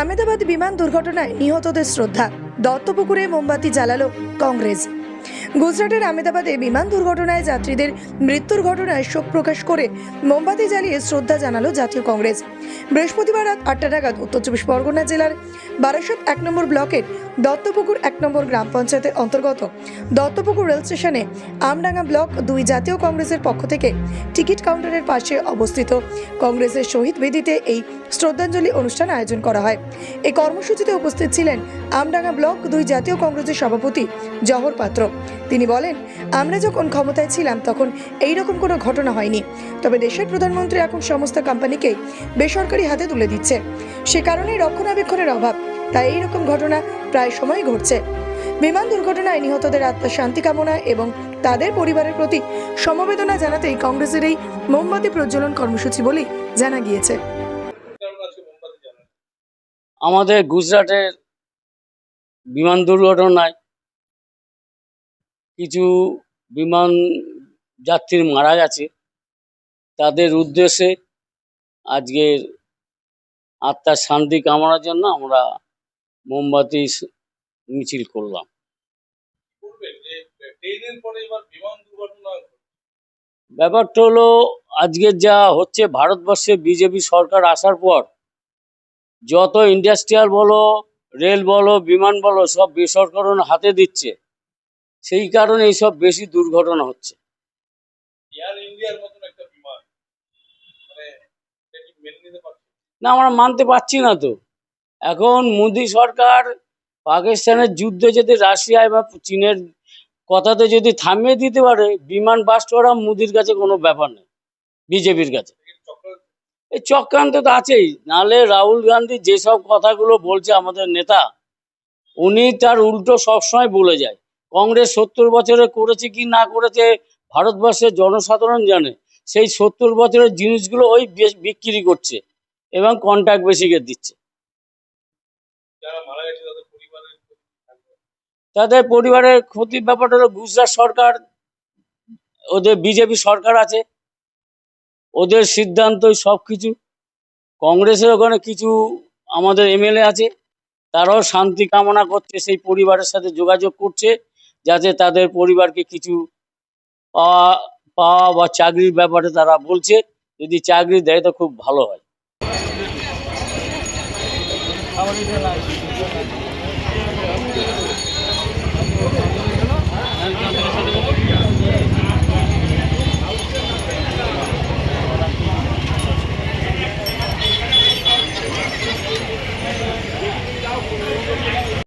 আহমেদাবাদ বিমান দুর্ঘটনায় নিহতদের শ্রদ্ধা। দত্তপুকুরে মোমবাতি জ্বালালো কংগ্রেস। গুজরাটের আহমেদাবাদে বিমান দুর্ঘটনায় যাত্রীদের মৃত্যুর ঘটনায় শোক প্রকাশ করে মোমবাতি জ্বালিয়ে শ্রদ্ধা জানালো জাতীয় কংগ্রেস। বৃহস্পতিবার রাত আটটা নাগাদ উত্তর চব্বিশ পরগনা জেলার বারাসত এক নম্বর ব্লকের দত্তপুকুর এক নম্বর গ্রাম পঞ্চায়েতের অন্তর্গত দত্তপুকুর রেল স্টেশনে আমডাঙ্গা ব্লক দুই জাতীয় কংগ্রেসের পক্ষ থেকে টিকিট কাউন্টারের পাশে অবস্থিত কংগ্রেসের শহীদ বেদিতে এই শ্রদ্ধাঞ্জলি অনুষ্ঠান আয়োজন করা হয়। এই কর্মসূচিতে উপস্থিত ছিলেন আমডাঙ্গা ব্লক দুই জাতীয় কংগ্রেসের সভাপতি জহর পাত্র। তিনি বলেন, আমরা যখন ক্ষমতায় ছিলাম তখন এই রকম কোনো ঘটনা হয়নি। তবে দেশের প্রধানমন্ত্রী এখন সমস্ত কোম্পানিকে বেসরকারি হাতে তুলে দিচ্ছে। সে কারণেই রক্ষণাবেক্ষণের অভাব। তাই এই রকম ঘটনা প্রায় সময় ঘটছে। বিমান দুর্ঘটনায় নিহতদের আত্মার শান্তি কামনা এবং তাদের পরিবারের প্রতি সমবেদনা জানাতেই কংগ্রেসের এই মোমবাতি প্রজ্বলন কর্মসূচি বলেই জানা গিয়েছে। আমাদের গুজরাটের বিমান দুর্ঘটনায় কিছু বিমান যাত্রী মারা গেছে। তাদের উদ্দেশ্যে আজকের আত্মার শান্তি কামনার জন্য আমরা মোমবাতি মিছিল করলাম। ব্যাপারটা হলো আজকের যা হচ্ছে ভারতবর্ষে বিজেপি সরকার আসার পর যত ইন্ডাস্ট্রিয়াল বলো রেল বলো বিমান বলো সব বেসরকারণ হাতে দিচ্ছে। সেই কারণে এইসব বেশি দুর্ঘটনা হচ্ছে। এয়ার ইন্ডিয়ার মতন একটা বিমান মানে মেনে নিতে পারছে? না আমরা মানতে পারছি না তো। এখন মোদী সরকার পাকিস্তানের যুদ্ধে যদি রাশিয়া বা চীনের কথাতে যদি থামিয়ে দিতে পারে বিমান বাস্ট করা মোদির কাছে কোনো ব্যাপার নেই বিজেপির কাছে। এই চক্রান্ত তো আছেই। নালে রাহুল গান্ধী যেসব কথাগুলো বলছে আমাদের নেতা উনি তার উল্টো সবসময় বলে যায়। কংগ্রেস সত্তর বছরে করেছে কি না করেছে ভারতবর্ষের জনসাধারণ জানে। সেই সত্তর বছরের জিনিসগুলো ওই বেশ- বিক্রি করছে এবং কন্ট্রাক্ট বেসিকে দিচ্ছে। তাদের পরিবারের ক্ষতির ব্যাপারটা হলো গুজরাট সরকার ওদের বিজেপি সরকার আছে ওদের সিদ্ধান্তই সব কিছু কংগ্রেসের ওখানে কিছু আমাদের এমএলএ আছে তারাও শান্তি কামনা করছে সেই পরিবারের সাথে যোগাযোগ করছে। যাতে তাদের পরিবারকে কিছু পাওয়া পাওয়া বা চাকরির ব্যাপারে তারা বলছে, যদি চাকরি দেয় তো খুব ভালো হয়।